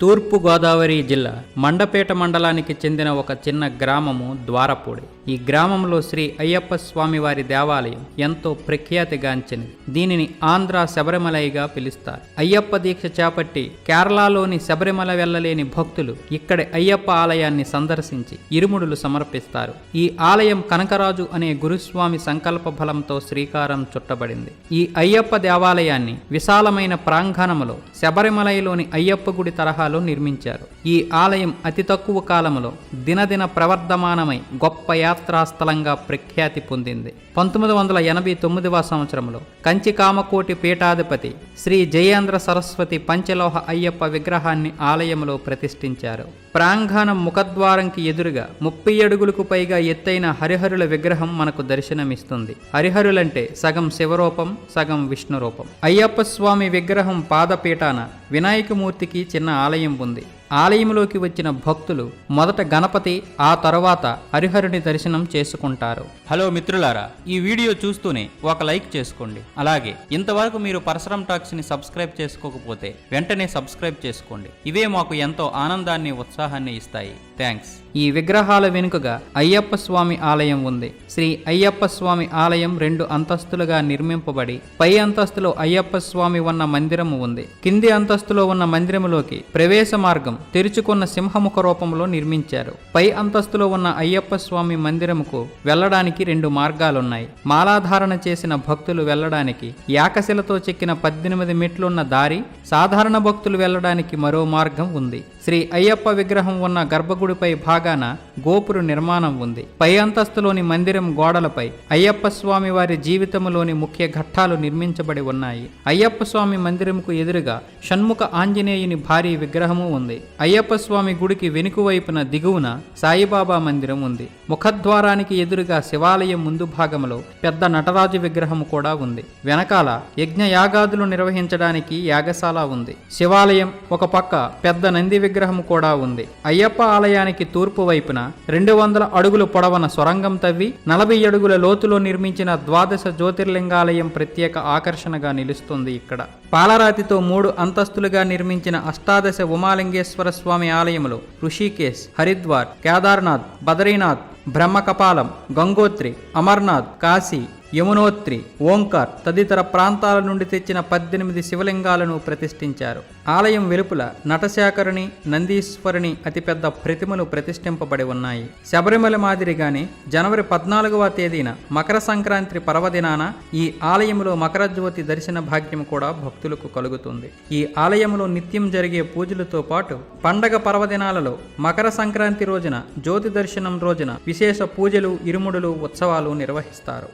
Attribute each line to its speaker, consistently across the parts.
Speaker 1: తూర్పుగోదావరి జిల్లా మండపేట మండలానికి చెందిన ఒక చిన్న గ్రామము ద్వారపూడి. ఈ గ్రామంలో శ్రీ అయ్యప్ప స్వామి వారి దేవాలయం ఎంతో ప్రఖ్యాతిగాంచినది. దీనిని ఆంధ్ర శబరిమలైగా పిలుస్తారు. అయ్యప్ప దీక్ష చేపట్టి కేరళలోని శబరిమల వెళ్ళలేని భక్తులు ఇక్కడి అయ్యప్ప ఆలయాన్ని సందర్శించి ఇరుముడులు సమర్పిస్తారు. ఈ ఆలయం కనకరాజు అనే గురుస్వామి సంకల్ప బలంతో శ్రీకారం చుట్టబడింది. ఈ అయ్యప్ప దేవాలయాన్ని విశాలమైన ప్రాంగణములో శబరిమలైలోని అయ్యప్ప గుడి తరహా తరహాలో నిర్మించారు. ఈ ఆలయం అతి తక్కువ కాలంలో దినదిన ప్రవర్ధమానమై గొప్ప యాత్రాస్థలంగా ప్రఖ్యాతి పొందింది. పంతొమ్మిది వందల ఎనభై తొమ్మిదవ సంవత్సరంలో కంచి కామకోటి పీఠాధిపతి శ్రీ జయేంద్ర సరస్వతి పంచలోహ అయ్యప్ప విగ్రహాన్ని ఆలయంలో ప్రతిష్ఠించారు. ప్రాంగణం ముఖద్వారంకి ఎదురుగా ముప్పై అడుగులకు పైగా ఎత్తైన హరిహరుల విగ్రహం మనకు దర్శనమిస్తుంది. హరిహరులంటే సగం శివరూపం సగం విష్ణురూపం. అయ్యప్ప స్వామి విగ్రహం పాదపీఠాన వినాయకమూర్తికి చిన్న ఆలయం ఉంది. ఆలయంలోకి వచ్చిన భక్తులు మొదట గణపతి ఆ తర్వాత హరిహరుని దర్శనం చేసుకుంటారు. హలో మిత్రులారా ఈ వీడియో చూస్తూనే ఒక లైక్ చేసుకోండి. అలాగే ఇంతవరకు మీరు పరశురం టాక్స్ని సబ్స్క్రైబ్ చేసుకోకపోతే వెంటనే సబ్స్క్రైబ్ చేసుకోండి. ఇవే మాకు ఎంతో ఆనందాన్ని ఉత్సాహాన్ని ఇస్తాయి. థ్యాంక్స్ ఈ విగ్రహాల వెనుకగా అయ్యప్ప స్వామి ఆలయం ఉంది. శ్రీ అయ్యప్ప స్వామి ఆలయం రెండు అంతస్తులుగా నిర్మింపబడి పై అంతస్తులో అయ్యప్ప స్వామి ఉన్న మందిరము ఉంది. కింది అంతస్తులో ఉన్న మందిరములోకి ప్రవేశ మార్గం తెరుచుకున్న సింహముఖ రూపంలో నిర్మించారు. పై అంతస్తులో ఉన్న అయ్యప్ప స్వామి మందిరముకు వెళ్ళడానికి రెండు మార్గాలున్నాయి. మాలాధారణ చేసిన భక్తులు వెళ్ళడానికి యాకశిలతో చెక్కిన పద్దెనిమిది మెట్లున్న దారి సాధారణ భక్తులు వెళ్ళడానికి మరో మార్గం ఉంది. శ్రీ అయ్యప్ప విగ్రహం ఉన్న గర్భగుడిపై భాగాన గోపురు నిర్మాణం ఉంది. పై అంతస్తులోని మందిరం గోడలపై అయ్యప్ప స్వామి వారి జీవితంలోని ముఖ్య ఘట్టాలు నిర్మించబడి ఉన్నాయి. అయ్యప్ప స్వామి మందిరంకు ఎదురుగా షణ్ముఖ ఆంజనేయుని భారీ విగ్రహము ఉంది. అయ్యప్ప స్వామి గుడికి వెనుక వైపున దిగువన సాయిబాబా మందిరం ఉంది. ముఖద్వారానికి ఎదురుగా శివాలయం ముందు భాగంలో పెద్ద నటరాజు విగ్రహం కూడా ఉంది. వెనకాల యజ్ఞ యాగాదులు నిర్వహించడానికి యాగశాల ఉంది. శివాలయం ఒక పక్క పెద్ద నంది విగ్రహం కూడా ఉంది. అయ్యప్ప ఆలయానికి తూర్పు వైపున రెండు వందల అడుగులు పొడవన సొరంగం తవ్వి నలభై అడుగుల లోతులో నిర్మించిన ద్వాదశ జ్యోతిర్లింగాలయం ప్రత్యేక ఆకర్షణగా నిలుస్తుంది ఇక్కడ. పాలరాతితో మూడు అంతస్తులుగా నిర్మించిన అష్టాదశ ఉమాలింగేశ్వర స్వామి ఆలయంలో ఋషికేశ్ హరిద్వార్ కేదార్నాథ్ బద్రీనాథ్ బ్రహ్మకపాలం గంగోత్రి అమర్నాథ్ కాశీ యమునోత్రి ఓంకార్ తదితర ప్రాంతాల నుండి తెచ్చిన పద్దెనిమిది శివలింగాలను ప్రతిష్ఠించారు. ఆలయం వెలుపల నటశాకరుని నందీశ్వరుని అతిపెద్ద ప్రతిమలు ప్రతిష్ఠింపబడి ఉన్నాయి. శబరిమల మాదిరిగానే జనవరి పద్నాలుగవ తేదీన మకర సంక్రాంతి పర్వదినాన ఈ ఆలయంలో మకర జ్యోతి దర్శన భాగ్యం కూడా భక్తులకు కలుగుతుంది. ఈ ఆలయంలో నిత్యం జరిగే పూజలతో పాటు పండగ పర్వదినాలలో మకర సంక్రాంతి రోజున జ్యోతి దర్శనం రోజున విశేష పూజలు ఇరుముడులు ఉత్సవాలు నిర్వహిస్తారు.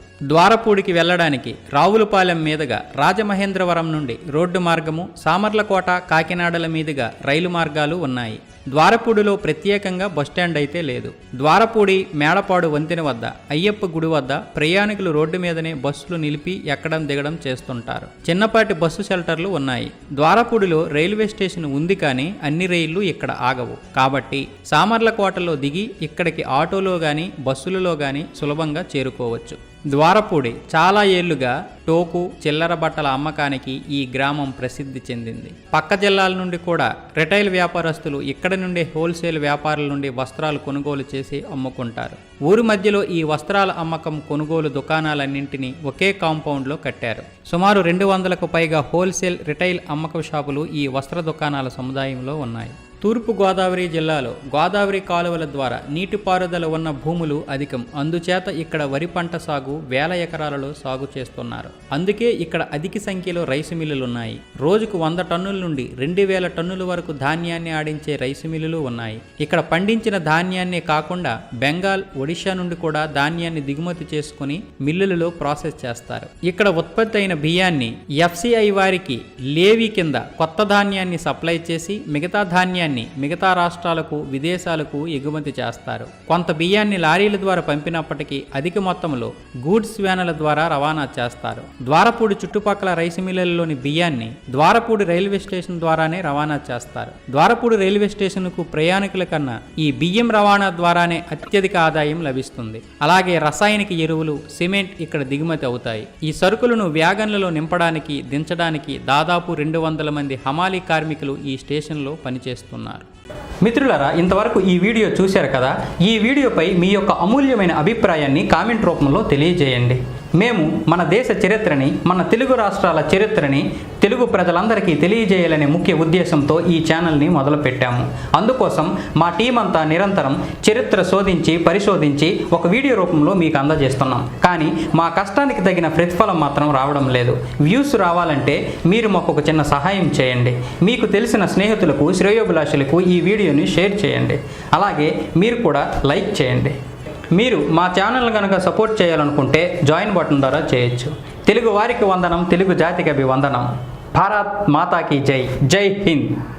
Speaker 1: ద్వారపూడికి వెళ్ళడానికి రావులపాలెం మీదుగా రాజమహేంద్రవరం నుండి రోడ్డు మార్గము సామర్లకోట కాకినాడల మీదుగా రైలు మార్గాలు ఉన్నాయి. ద్వారపూడిలో ప్రత్యేకంగా బస్టాండ్ అయితే లేదు. ద్వారపూడి మేడపాడు వంతెన వద్ద అయ్యప్ప గుడి వద్ద ప్రయాణికులు రోడ్డు మీదనే బస్సులు నిలిపి ఎక్కడం దిగడం చేస్తుంటారు. చిన్నపాటి బస్సు షెల్టర్లు ఉన్నాయి. ద్వారపూడిలో రైల్వే స్టేషన్ ఉంది కానీ అన్ని రైళ్ళు ఇక్కడ ఆగవు. కాబట్టి సామర్లకోటలో దిగి ఇక్కడికి ఆటోలో గాని బస్సులలో గాని సులభంగా చేరుకోవచ్చు. ద్వారపూడి చాలా ఏళ్ళుగా టోకు చిల్లర బట్టల అమ్మకానికి ఈ గ్రామం ప్రసిద్ధి చెందింది. పక్క జిల్లాల నుండి కూడా రిటైల్ వ్యాపారస్తులు ఇక్కడ నుండి హోల్సేల్ వ్యాపారుల నుండి వస్త్రాలు కొనుగోలు చేసి అమ్ముకుంటారు. ఊరి మధ్యలో ఈ వస్త్రాల అమ్మకం కొనుగోలు దుకాణాలన్నింటినీ ఒకే కాంపౌండ్లో కట్టారు. సుమారు రెండు వందలకు పైగా హోల్సేల్ రిటైల్ అమ్మకం షాపులు ఈ వస్త్ర దుకాణాల సముదాయంలో ఉన్నాయి. తూర్పుగోదావరి జిల్లాలో గోదావరి కాలువల ద్వారా నీటిపారుదల ఉన్న భూములు అధికం. అందుచేత ఇక్కడ వరి పంట సాగు వేల ఎకరాలలో సాగు చేస్తున్నారు. అందుకే ఇక్కడ అధిక సంఖ్యలో రైసు మిల్లులు ఉన్నాయి రోజుకు వంద టన్నుల నుండి రెండు వేల టన్నుల వరకు ధాన్యాన్ని ఆడించే రైసు మిల్లులు ఉన్నాయి. ఇక్కడ పండించిన ధాన్యాన్నే కాకుండా బెంగాల్ ఒడిషా నుండి కూడా ధాన్యాన్ని దిగుమతి చేసుకుని మిల్లులలో ప్రాసెస్ చేస్తారు. ఇక్కడ ఉత్పత్తి అయిన బియ్యాన్ని ఎఫ్సిఐ వారికి లేవి కింద కొత్త ధాన్యాన్ని సప్లై చేసి మిగతా ధాన్యాన్ని మిగతా రాష్ట్రాలకు విదేశాలకు ఎగుమతి చేస్తారు. కొంత బియ్యాన్ని లారీల ద్వారా పంపినప్పటికీ అధిక మొత్తంలో గూడ్స్ వ్యానుల ద్వారా రవాణా చేస్తారు. ద్వారపూడి చుట్టుపక్కల రైస్ మిల్లులలోని బియ్యాన్ని ద్వారపూడి రైల్వే స్టేషన్ ద్వారానే రవాణా చేస్తారు. ద్వారపూడి రైల్వే స్టేషన్కు ప్రయాణికుల కన్నా ఈ బియ్యం రవాణా ద్వారానే అత్యధిక ఆదాయం లభిస్తుంది. అలాగే రసాయనిక ఎరువులు సిమెంట్ ఇక్కడ దిగుమతి అవుతాయి. ఈ సరుకులను వ్యాగన్లలో నింపడానికి దించడానికి దాదాపు రెండు వందల మంది హమాలీ కార్మికులు ఈ స్టేషన్లో పనిచేస్తున్నారు చేసుకున్నారు మిత్రులారా ఇంతవరకు ఈ వీడియో చూశారు కదా? ఈ వీడియోపై మీ యొక్క అమూల్యమైన అభిప్రాయాన్ని కామెంట్ రూపంలో తెలియజేయండి. మేము మన దేశ చరిత్రని మన తెలుగు రాష్ట్రాల చరిత్రని తెలుగు ప్రజలందరికీ తెలియజేయాలనే ముఖ్య ఉద్దేశంతో ఈ ఛానల్ని మొదలుపెట్టాము. అందుకోసం మా టీం అంతా నిరంతరం చరిత్ర శోధించి పరిశోధించి ఒక వీడియో రూపంలో మీకు అందజేస్తున్నాం. కానీ మా కష్టానికి తగిన ప్రతిఫలం మాత్రం రావడం లేదు. వ్యూస్ రావాలంటే మీరు మాకు ఒక చిన్న సహాయం చేయండి. మీకు తెలిసిన స్నేహితులకు శ్రేయోభిలాషులకు ఈ వీడియోని షేర్ చేయండి. అలాగే మీరు కూడా లైక్ చేయండి. మీరు మా ఛానల్ కనుక సపోర్ట్ చేయాలనుకుంటే జాయిన్ బటన్ ద్వారా చేయొచ్చు. తెలుగు వారికి వందనం తెలుగు జాతికి అభివందనం. భారత్ మాతాకి జై. జై హింద్.